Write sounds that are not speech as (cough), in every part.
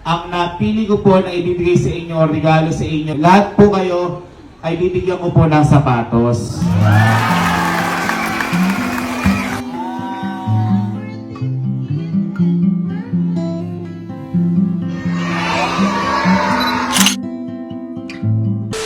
Ang napili ko po na ibibigay sa inyo, o regalo sa inyo, lahat po kayo ay bibigyan ko po ng sapatos.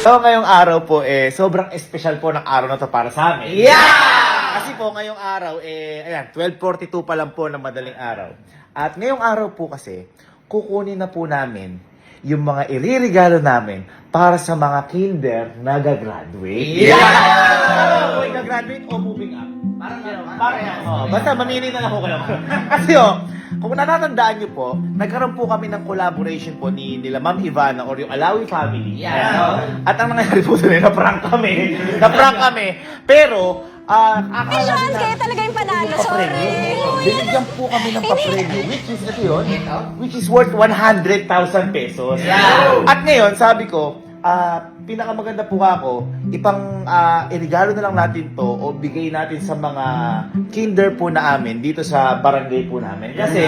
So, ngayong araw po, eh, sobrang espesyal po ng araw na to para sa amin. Yeah! Kasi po, ngayong araw, eh, ayan, 12.42 pa lang po ng madaling araw. At ngayong araw po kasi, kukunin na po namin yung mga iririgalo namin para sa mga kinder na gagraduate. Yeah! O gagraduate o moving up. Parang Parang yan. Oh, basta mamili na ako kayo. (laughs) Kasi oh, kung natatandaan niyo po, nagkaroon po kami ng collaboration po ni nila Ma'am Ivana or yung Alawi family. Yeah. Ayan, oh. At ang nangyari po (laughs) doon, na-prank kami. na-prank kami. Pero, ah, akala Sean, nila- kayo talaga yung panalo. Sorry. Binigyan po kami ng papremyo, which is, ito yun, which is worth 100,000 pesos. At ngayon, sabi ko, ah, pinakamaganda po ako, ipang ah, irigalo na lang natin to o bigay natin sa mga kinder po na amin dito sa barangay po namin. Kasi,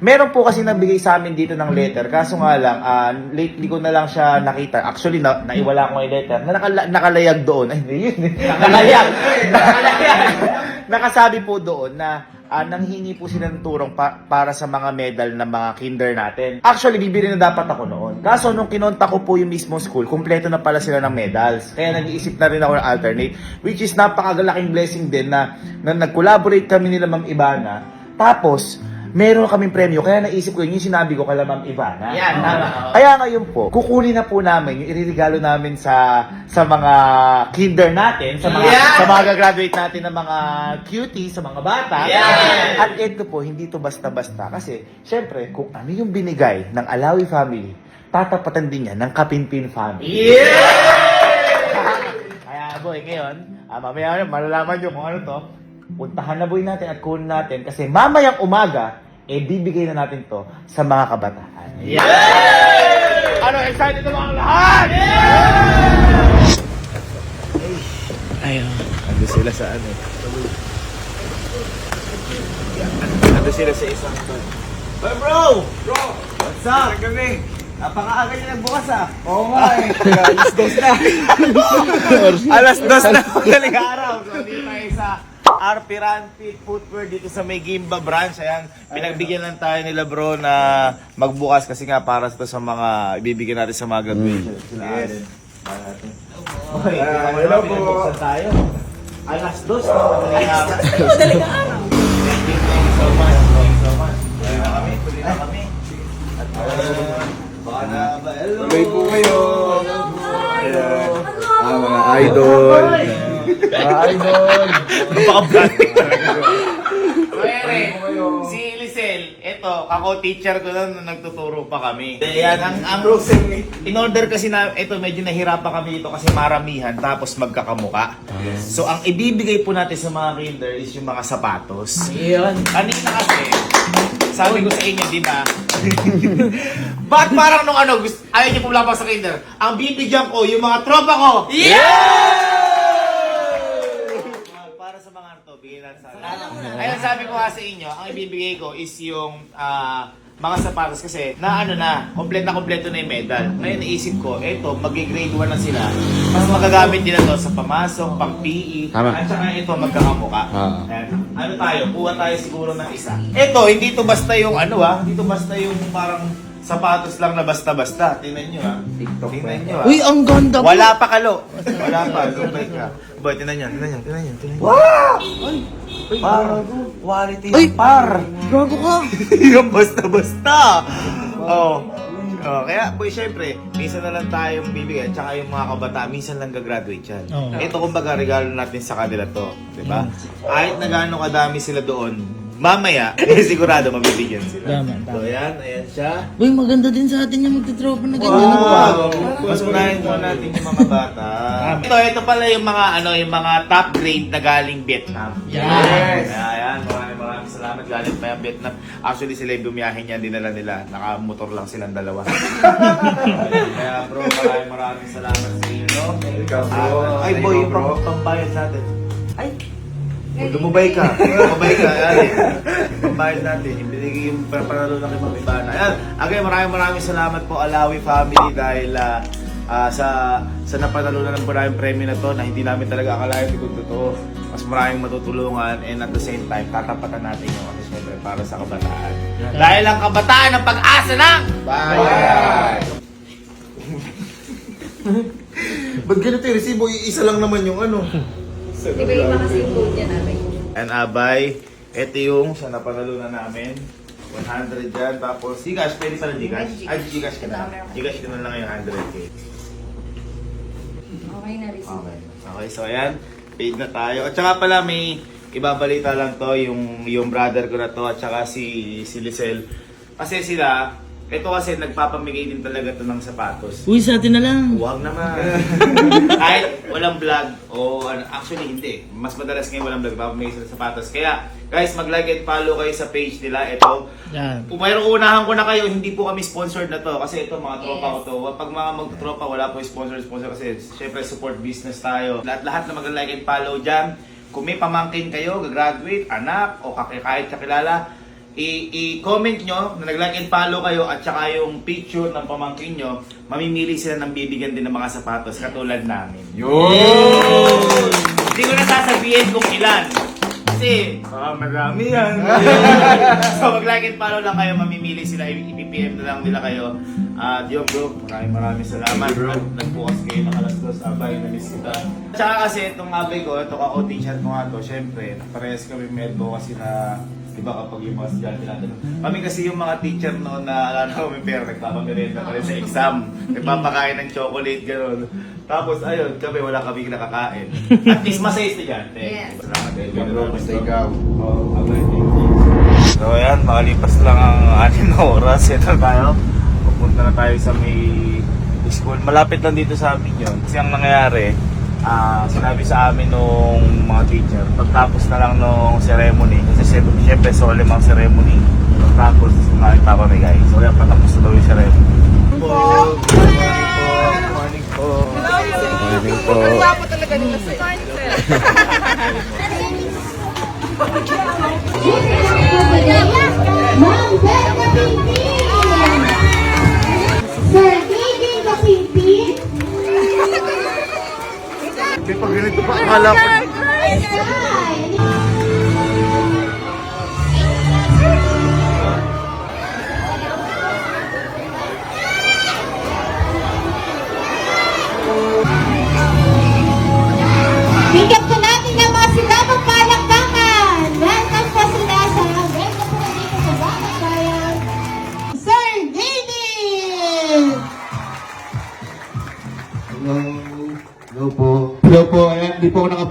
meron po kasi nabigay sa amin dito ng letter. Kaso nga lang, ah, lately ko na lang siya nakita. Actually, na, naiwala ko yung letter. Na nakala- nakalayag doon. Ay, hindi yun. nakalayag. (laughs) nakalayag. Nakasabi po doon na ah, nanghingi po sila ng turong pa- para sa mga medal ng mga kinder natin. Actually, bibili na dapat ako noon. Kaso nung kinonta ko po yung mismo school, kumpleto na pala sila ng medals. Kaya nag-iisip na rin ako ng alternate. Which is napakagalaking blessing din na, na nag-collaborate kami nila Ma'am Ibana. Tapos, meron kaming premyo. Kaya naisip ko yun, yung sinabi ko kala Ma'am Ivana. Yan, tama. Kaya ngayon po, kukunin na po namin yung iririgalo namin sa sa mga kinder natin, sa mga Yan! sa mga gagraduate natin ng mga cuties, sa mga bata. Yan! At ito po, hindi to basta-basta. Kasi, syempre, kung ano yung binigay ng Alawi family, tatapatan din yan ng Kapinpin family. Kaya boy, ngayon, ah, mamaya na, malalaman nyo kung ano to. Puntahan na boy natin at kunin natin kasi mamayang umaga, eh bibigay na natin to sa mga kabataan. Ano, excited na mga lahat? Ayun. Ando sila sa ano. Ando sila sa isang Hey bro! Bro! What's up? Gabi. Napakaaga niya nagbukas ah. Oo nga eh. Alas dos na. Alas dos na madaling (laughs) araw. So dito tayo sa RP Ranfit Footwear dito sa may Gimba branch. Ayan, pinagbigyan lang tayo nila bro na magbukas kasi nga para sa mga ibibigyan natin sa mga graduation. Sila Allen. Para natin. Okay, hello po. Tayo. Alas dos na madaling araw. (laughs) Madaling araw. Thank you so much. Thank you so much. Tuloy na kami. Tuloy na kami. At uh, baka ba? Hello. Tuloy po kayo. Hello. Ah, mga idol. Mga idol. Pwede. Si Lisel, ito, ako teacher ko nun nung nagtuturo pa kami. Yan, ang, ang in order kasi na, ito medyo nahirapan kami dito kasi maramihan tapos magkakamuka. So ang ibibigay po natin sa mga kinder is yung mga sapatos. Ayun. Kanina kasi, sabi ko sa inyo, di ba? (laughs) Ba't parang nung ano, gusto, ayaw niyo pumlapas sa kinder? Ang bibigyan ko, yung mga tropa ko! Yeah! Para sa mga to, bigyan natin sa Ayun, sabi ko nga sa inyo, ang ibibigay ko is yung ah, mga sapatos kasi na ano na, kompleto na kompleto na yung medal. Ngayon naisip ko, eto, mag-grade 1 na sila. Mas magagamit nila to sa pamasok, pang PE, Tama. at saka ito magkakamuka. Ah. Ayan. Ano tayo? Kuha tayo siguro ng isa. Ito, hindi to basta yung ano ah, hindi to basta yung parang sapatos lang na basta-basta. Tingnan nyo ah. TikTok Tingnan nyo ah. Uy, ang ganda po. Wala pa kalo. Wala pa. Gumay ka. Boy, tingnan nyo, tingnan nyo, tingnan nyo, tingnan nyo. Wow! Par, quality Uy! par. Gago ka. (laughs) yung basta-basta. Oh. Oh, kaya boy, syempre, minsan na lang tayong bibigyan, tsaka yung mga kabataan, minsan lang gagraduate yan. Oo. Ito kumbaga regalo natin sa kanila to, di ba? Kahit na gaano kadami sila doon, mamaya, (laughs) eh, sigurado mabibigyan sila. Tama, tama. So, yan, ayan siya. Uy, maganda din sa atin yung magtitropa na ganyan. Wow! Mas unahin mo natin yung mga bata. ito, ito pala yung mga ano, yung mga top grade na galing Vietnam. Yes! Ayan, maraming maraming salamat. Galing pa yung Vietnam. Actually, sila yung bumiyahin yan, dinala nila. Nakamotor lang silang dalawa. (laughs) Kaya bro, maraming maraming salamat sa inyo. No? Ikaw, bro. Ah, ay boy, yung pang- pambayad natin. Ay! Lumubay ka. Lumubay ka. Ayan. Pambayad natin. Ibinigay yung panalo na kay Mami Bana. Ayan. Again, maraming maraming salamat po Alawi family dahil ah, ah, sa sa napanalunan ng maraming premyo na to na hindi namin talaga akalain kung totoo. Mas maraming matutulungan and at the same time, tatapatan natin yung ano syempre para sa kabataan. Dahil ang kabataan ang pag-asa ng Bye! (laughs) Ba't ganito yung resibo? Isa lang naman yung ano. Di ba iba kasi yung niya namin? And abay, ito yung sa napanalunan namin. 100 yan. Tapos, Gcash, pwede pala Gcash? Ay, Gcash ka na. Gcash ka na lang yung 100k. Okay na, receive. Okay. Okay, so ayan. Paid na tayo. At saka pala may ibabalita lang to, yung, yung brother ko na to, at saka si, si Lisel. Kasi sila, ito kasi nagpapamigay din talaga to ng sapatos. Uy, sa atin na lang. Huwag naman. (laughs) Kahit walang vlog o ano, actually hindi. Mas madalas ngayon walang vlog, papamigay ng sapatos. Kaya guys, mag-like and follow kayo sa page nila. Ito, Yan. kung mayroong unahan ko na kayo, hindi po kami sponsored na to. Kasi ito, mga tropa Yes. ko to. Pag mga magtropa, wala po sponsor, sponsor. Kasi syempre support business tayo. Lahat, lahat na mag-like and follow dyan. Kung may pamangkin kayo, gagraduate, anak, o kahit kakilala, i-comment nyo na nag-like and follow kayo at saka yung picture ng pamangkin nyo, mamimili sila ng bibigyan din ng mga sapatos katulad namin. Yun! Hindi ko na sasabihin kung ilan. Kasi, ah, marami yan. (laughs) so, mag-like and follow lang kayo, mamimili sila, i-PPM na lang nila kayo. At yun bro, maraming maraming salamat. At nagbukas kayo ng alas dos, abay, na-miss kita. Tsaka kasi, itong abay ko, ito ka t-shirt ko nga to, syempre, parehas kami medbo kasi na Di ba kapag yung mga estudyante natin, kami kasi yung mga teacher noon na alam namin pero nagpapamerenda pa rin sa exam, nagpapakain ng chocolate, gano'n. Tapos ayun, kami wala kami nakakain. At least masaya estudyante. Yes. Salamat dahil bro, basta ikaw. Oh, abay. So ayan, makalipas lang ang anim na (laughs) oras. Ito tayo. Pupunta na tayo sa may school. Malapit lang dito sa amin yun. Kasi ang nangyayari, ah sinabi sa amin nung mga teacher, pagtapos na lang nung ceremony, kasi syempre, solemn ang ceremony, pagtapos namin papamigay. So ayan, patapos na daw yung ceremony. Good morning po. Morning po. Ma'am (laughs) (laughs) ganito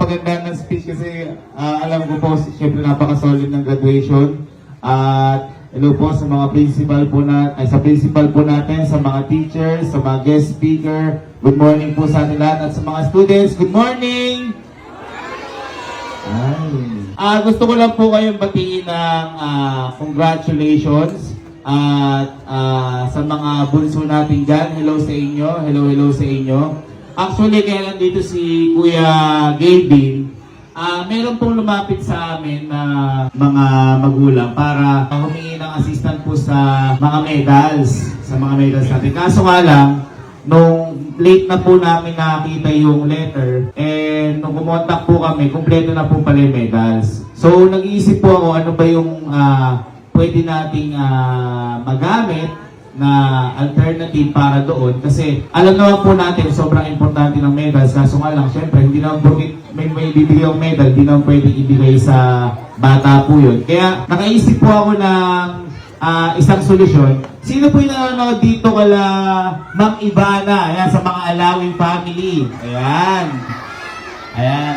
nakapaganda ng speech kasi ah, alam ko po, syempre napaka-solid ng graduation. At hello po sa mga principal po na, ay sa principal po natin, sa mga teachers, sa mga guest speaker. Good morning po sa atin lahat. At sa mga students, good morning! Ay. Ah, gusto ko lang po kayong batiin ng ah, congratulations at ah, sa mga bunso natin dyan. Hello sa inyo. Hello, hello sa inyo. Actually, kaya nandito si Kuya Gavin, ah meron pong lumapit sa amin na mga magulang para humingi ng assistant po sa mga medals, sa mga medals natin. Kaso nga lang, nung late na po namin nakita yung letter, and nung kumontak po kami, kumpleto na po pala yung medals. So, nag-iisip po ako ano ba yung ah, pwede nating ah, magamit na alternative para doon kasi alam naman po natin sobrang importante ng medals kaso nga lang syempre hindi naman porkit may may bibigay yung medal hindi naman pwede ibigay sa bata po yun kaya nakaisip po ako ng ah, isang solusyon. Sino po yung nanonood dito kala Ma'am Ivana? Ayan, sa mga Alawin family. Ayan. Ayan.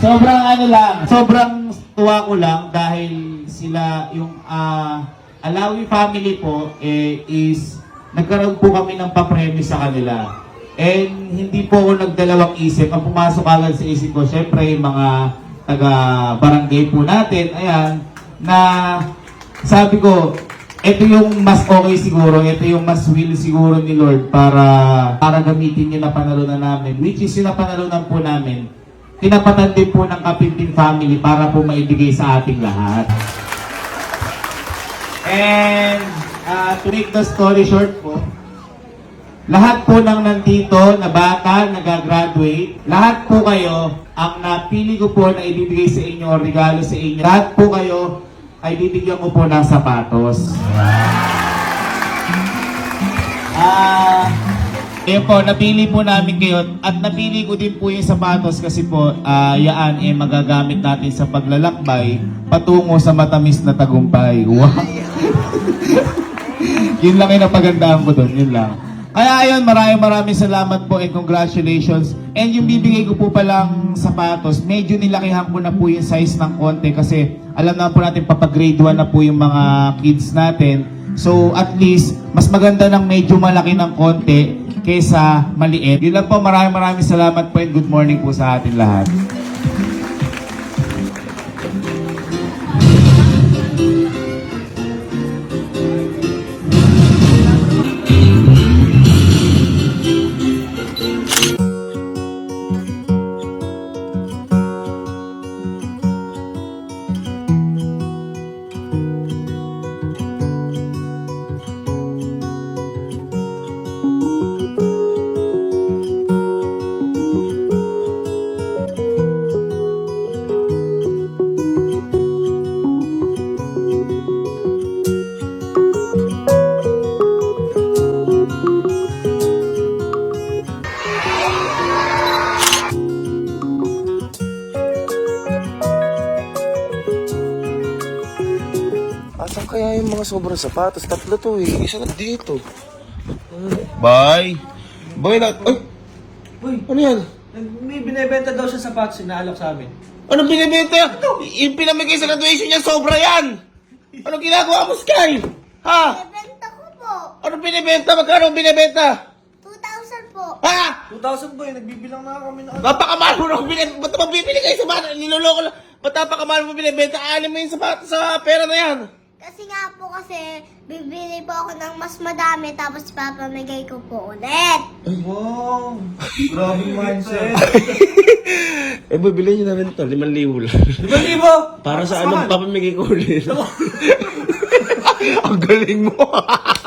Sobrang ano lang, sobrang tuwa ko lang dahil sila yung ah, Alawi family po eh, is nagkaroon po kami ng papremyo sa kanila. And hindi po ako nagdalawang isip. Ang pumasok agad sa isip ko, syempre mga taga barangay po natin, ayan, na sabi ko, ito yung mas okay siguro, ito yung mas will siguro ni Lord para para gamitin yung napanalunan namin, which is yung napanalunan po namin tinapatan din po ng Kapintin family para po maibigay sa ating lahat. And uh, to make the story short po, lahat po ng nandito na bata, nagagraduate, lahat po kayo, ang napili ko po na ibibigay sa inyo o regalo sa inyo, lahat po kayo ay bibigyan ko po ng sapatos. Ah, yun po, napili po namin kayo at napili ko din po yung sapatos kasi po ah, yaan eh magagamit natin sa paglalakbay patungo sa matamis na tagumpay. (laughs) Wow! yun lang yung napagandaan ko doon, yun lang. Kaya ayun, maraming maraming salamat po and congratulations. And yung bibigay ko po palang sapatos, medyo nilakihan ko na po yung size ng konti kasi alam na po natin papag grade 1 na po yung mga kids natin. So at least, mas maganda ng medyo malaki ng konti kaysa maliit. Yun lang po, maraming maraming salamat po and good morning po sa atin lahat. Sobrang sapatos? Tatlo to eh. Isa lang dito. Bye! Boy, na... Ay! Ano yan? May binebenta daw siya sapatos, inaalok sa amin. Anong binibenta? Yung pinamigay sa graduation niya, sobra yan! Anong ginagawa mo, Sky? Ha? Benta ko po. Anong binibenta? Magkano ang binibenta? 2,000 po. Ha? 2,000 boy, nagbibilang na kami na. Napakamahal mo nung binibenta. Ba't naman bibili kayo sa bata? Niloloko lang. Ba't napakamahal mo binibenta? Alam mo yung sapat sa pera na yan. Kasi nga po kasi, bibili po ako ng mas madami tapos papamigay ko po ulit. Wow! Grabe mindset. (laughs) Eh, bibili nyo na rin to. 5,000 lang. 5,000! Para sa anong papamigay ko ulit. (laughs) Ang galing mo. (laughs)